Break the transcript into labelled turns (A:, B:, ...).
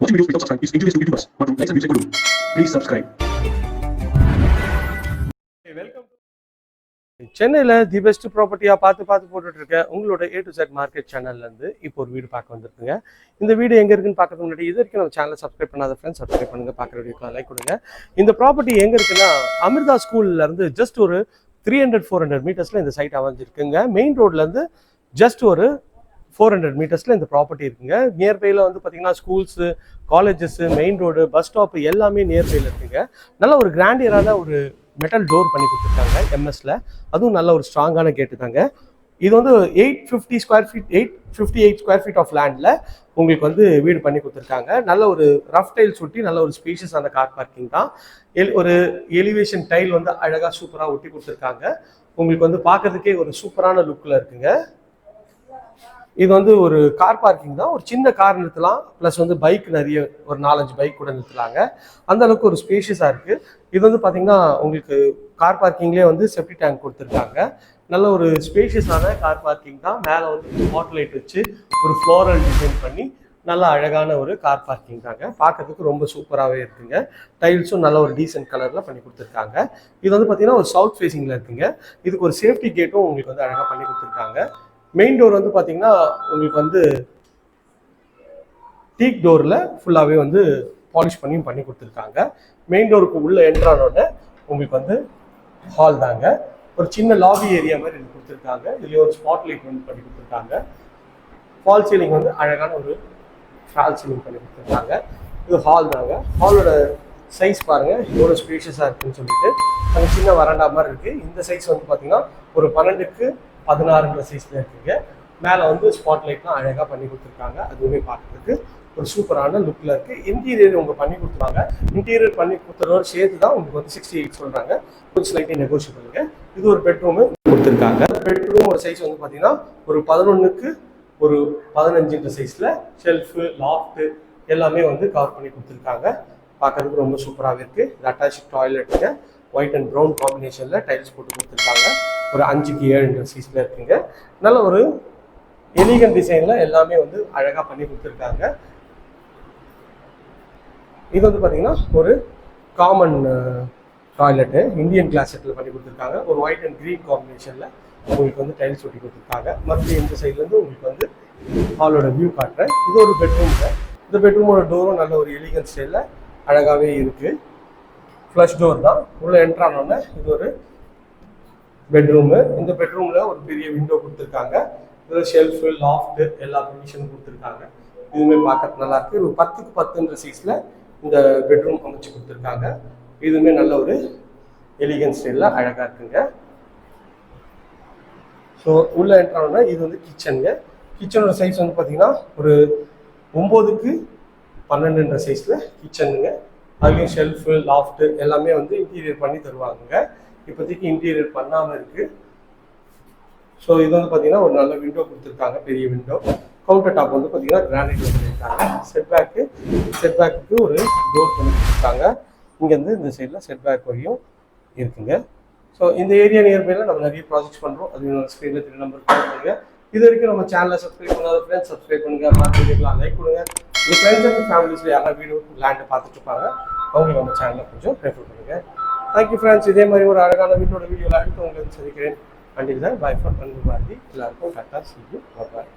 A: Watching videos without subscribe. Is injurious to YouTubers மற்றும் likes and வியூஸை கொடு please subscribe
B: சென்னையில் தி பெஸ்ட் ப்ராப்பர்ட்டியாக பார்த்து பார்த்து போட்டுட்டு இருக்க உங்களோட ஏ டு செட் மார்க்கெட் சேனல்லேருந்து இப்போ ஒரு வீடு பார்க்க வந்திருக்குங்க. இந்த வீடு எங்கே இருக்குன்னு பார்க்கறதுக்கு முன்னாடி இது வரைக்கும் நம்ம சேனலை சப்ஸ்கிரைப் பண்ணாத ஃப்ரெண்ட்ஸ் சப்ஸ்கிரைப் பண்ணுங்கள் பார்க்குற வீடியோக்கு லைக் கொடுங்க. இந்த ப்ராப்பர்ட்டி எங்கே இருக்குன்னா அமிர்தா ஸ்கூல்ல இருந்து ஜஸ்ட் ஒரு த்ரீ ஹண்ட்ரட் ஃபோர் ஹண்ட்ரட் மீட்டர்ஸில் இந்த சைட் அமைஞ்சிருக்குங்க. மெயின் ரோட்லேருந்து ஜஸ்ட் ஒரு ஃபோர் ஹண்ட்ரட் மீட்டர்ஸில் இந்த ப்ராப்பர்ட்டி இருக்குங்க. நியர்பையில் வந்து பார்த்தீங்கன்னா schools colleges main road bus stop எல்லாமே நியர்பையில் இருக்குங்க. நல்ல ஒரு கிராண்டியரான ஒரு மெட்டல் டோர் பண்ணி கொடுத்துருக்காங்க எம்எஸ்ல அதுவும் நல்ல ஒரு ஸ்ட்ராங்கான கேட்டு தாங்க. இது வந்து eight fifty square feet eight fifty eight square feet of லேண்டில் உங்களுக்கு வந்து வீடு பண்ணி கொடுத்துருக்காங்க. நல்ல ஒரு ரஃப் டைல் சுட்டி நல்ல ஒரு ஸ்பீஷியஸான கார் பார்க்கிங் தான். எல் ஒரு எலிவேஷன் டைல் வந்து அழகாக சூப்பராக ஒட்டி கொடுத்துருக்காங்க. உங்களுக்கு வந்து பார்க்கறதுக்கே ஒரு சூப்பரான லுக்கில் இருக்குங்க. இது வந்து ஒரு கார் பார்க்கிங் தான். ஒரு சின்ன கார் நிறுத்தலாம். ப்ளஸ் வந்து பைக் நிறைய ஒரு நாலஞ்சு பைக் கூட நிறுத்தலாங்க. அந்த அளவுக்கு ஒரு ஸ்பேஷியஸாக இருக்குது இது வந்து பார்த்தீங்கன்னா உங்களுக்கு கார் பார்க்கிங்லேயே வந்து செப்டி டேங்க் கொடுத்துருக்காங்க. நல்ல ஒரு ஸ்பேஷியஸான கார் பார்க்கிங் தான். மேலே வந்து ஸ்பாட் லைட் வச்சு ஒரு ஃப்ளோரல் டிசைன் பண்ணி நல்ல அழகான ஒரு கார் பார்க்கிங் தாங்க. பார்க்கறதுக்கு ரொம்ப சூப்பராகவே இருக்குங்க. டைல்ஸும் நல்ல ஒரு டீசென்ட் கலரில் பண்ணி கொடுத்துருக்காங்க. இது வந்து பார்த்தீங்கன்னா ஒரு சவுத் ஃபேஸிங்கில் இருக்குங்க. இதுக்கு ஒரு சேஃப்டி கேட்டும் உங்களுக்கு வந்து அழகாக பண்ணி கொடுத்துருக்காங்க. மெயின் டோர் வந்து பார்த்தீங்கன்னா உங்களுக்கு வந்து டீக் டோரில் ஃபுல்லாகவே வந்து பாலிஷ் பண்ணியும் பண்ணி கொடுத்துருக்காங்க. மெயின் டோருக்கு உள்ளே என்ட்ரானோடனே உங்களுக்கு வந்து ஹால் தாங்க. ஒரு சின்ன லாபி ஏரியா மாதிரி இது கொடுத்துருக்காங்க. இதுலேயே ஒரு ஸ்பாட் லைட் வந்து பண்ணி கொடுத்துருக்காங்க. ஃபால் சீலிங் வந்து அழகான ஒரு ஃபால் சீலிங் பண்ணி கொடுத்துருக்காங்க. இது ஹால் தாங்க. ஹாலோட சைஸ் பாருங்கள் எவ்வளோ ஸ்பேஷியஸாக இருக்குன்னு சொல்லிட்டு. அங்கே சின்ன வராண்டா மாதிரி இருக்குது இந்த சைஸ் வந்து பார்த்தீங்கன்னா ஒரு பன்னெண்டுக்கு பதினாறுன்ற சைஸ்ல இருக்குங்க. மேலே வந்து ஸ்பாட்லைட்லாம் அழகாக பண்ணி கொடுத்துருக்காங்க. அதுவுமே பார்க்குறதுக்கு ஒரு சூப்பரான லுக்கில் இருக்குது இன்டீரியர் உங்கள் பண்ணி கொடுத்துருவாங்க. இன்டீரியர் பண்ணி கொடுத்துறதோட சேர்த்து தான் உங்களுக்கு வந்து சிக்ஸ்டி எயிட் சொல்கிறாங்க கொஞ்சம் ஸ்லைட்லி நெகோஷியபிளுங்க இது ஒரு பெட்ரூமு கொடுத்துருக்காங்க. பெட்ரூமோட சைஸ் வந்து பார்த்தீங்கன்னா ஒரு பதினொன்றுக்கு ஒரு பதினஞ்சுன்ற சைஸில் ஷெல்ஃபு லாஃப்ட்டு எல்லாமே வந்து கவர் பண்ணி கொடுத்துருக்காங்க. பார்க்கறதுக்கு ரொம்ப சூப்பராகவே இருக்குது இது அட்டாச் டாய்லெட்டுங்க ஒயிட் அண்ட் ப்ரௌன் காம்பினேஷனில் டைல்ஸ் போட்டு கொடுத்துருக்காங்க. ஒரு அஞ்சுக்கு ஏழுன்ற சைஸில் இருக்குங்க. நல்ல ஒரு எலிகன் டிசைனில் எல்லாமே வந்து அழகாக பண்ணி கொடுத்துருக்காங்க. இது வந்து பார்த்தீங்கன்னா ஒரு காமன் டாய்லெட்டு இந்தியன் கிளாஸ் செட்டில் பண்ணி கொடுத்துருக்காங்க. ஒரு ஒயிட் அண்ட் க்ரீன் காம்பினேஷனில் உங்களுக்கு வந்து டைல்ஸ் ஒட்டி கொடுத்துருக்காங்க. மற்ற இந்த சைட்லேருந்து உங்களுக்கு வந்து ஹாலோட வியூ காட்டுறேன். இது ஒரு பெட்ரூம்ங்க இந்த பெட்ரூமோட டோரும் நல்ல ஒரு எலிகன் ஸ்டைலில் அழகாகவே இருக்குது ஃப்ளஷ் டோர் தான். உள்ளே என்ட்ரானோடனே இது ஒரு பெட்ரூமு இந்த பெட்ரூமில் ஒரு பெரிய விண்டோ கொடுத்துருக்காங்க. இதில் ஷெல்ஃபு லாஃப்ட்டு எல்லா ப்ரொவிஷனும் கொடுத்துருக்காங்க. இதுவுமே பார்க்கறது நல்லா இருக்குது ஒரு பத்துக்கு பத்துன்ற சைஸில் இந்த பெட்ரூம் அமைச்சு கொடுத்துருக்காங்க. இதுவுமே நல்ல ஒரு எலிகன் ஸ்டைலில் அழகாக இருக்குங்க. ஸோ உள்ளே என்ட்ரானோன்னா இது வந்து கிச்சனுங்க கிச்சனோட சைஸ் வந்து பார்த்தீங்கன்னா ஒரு ஒம்போதுக்கு பன்னெண்டுன்ற சைஸில் கிச்சனுங்க அதுலேயும் ஷெல்ஃபு லாஃப்ட்டு எல்லாமே வந்து இன்டீரியர் பண்ணி தருவாங்க இப்போதைக்கு இன்டீரியர் பண்ணாமல் இருக்குது ஸோ இது வந்து பார்த்தீங்கன்னா ஒரு நல்ல விண்டோ கொடுத்துருக்காங்க பெரிய விண்டோ கவுண்டர் டாப் வந்து பார்த்தீங்கன்னா கிரானைட் பண்ணியிருக்காங்க. செட் பேக்கு செட் ஒரு டோர் பண்ணி கொடுத்துருக்காங்க இங்கேருந்து இந்த சைடில் செட் பேக் வழியும் இருக்குங்க. ஸோ இந்த ஏரியா நியர்பைல நம்ம நிறைய ப்ராஜெக்ட்ஸ் பண்ணுறோம் அது ஸ்க்ரீனில் த்ரீ நம்பர் கால் பண்ணுங்க. இது வரைக்கும் நம்ம சேனலை சப்ஸ்கிரைப் பண்ணாத ஃப்ரெண்ட்ஸ் சப்ஸ்கிரைப் பண்ணுங்க. பார்த்து வீடியோக்கெலாம் லைக் கொடுங்க. உங்கள் ஃப்ரெண்ட்ஸ் அண்ட் ஃபேமிலிஸில் யாராவது வீடியோ லேண்டை பார்த்துட்டு இருப்பாங்க அவங்களுக்கு நம்ம சேனலை கொஞ்சம் ரெஃபர் பண்ணுங்கள் தேங்க்யூ ஃப்ரெண்ட்ஸ் இதே மாதிரி ஒரு அழகான வீட்டோட வீடியோவில் அடுத்து உங்களுக்கு சந்திக்கிறேன். அண்டில் தான் பாய் ஃபார் அன்பு பாரதி எல்லாருக்கும் கரெக்டாக செய்யும் பாய்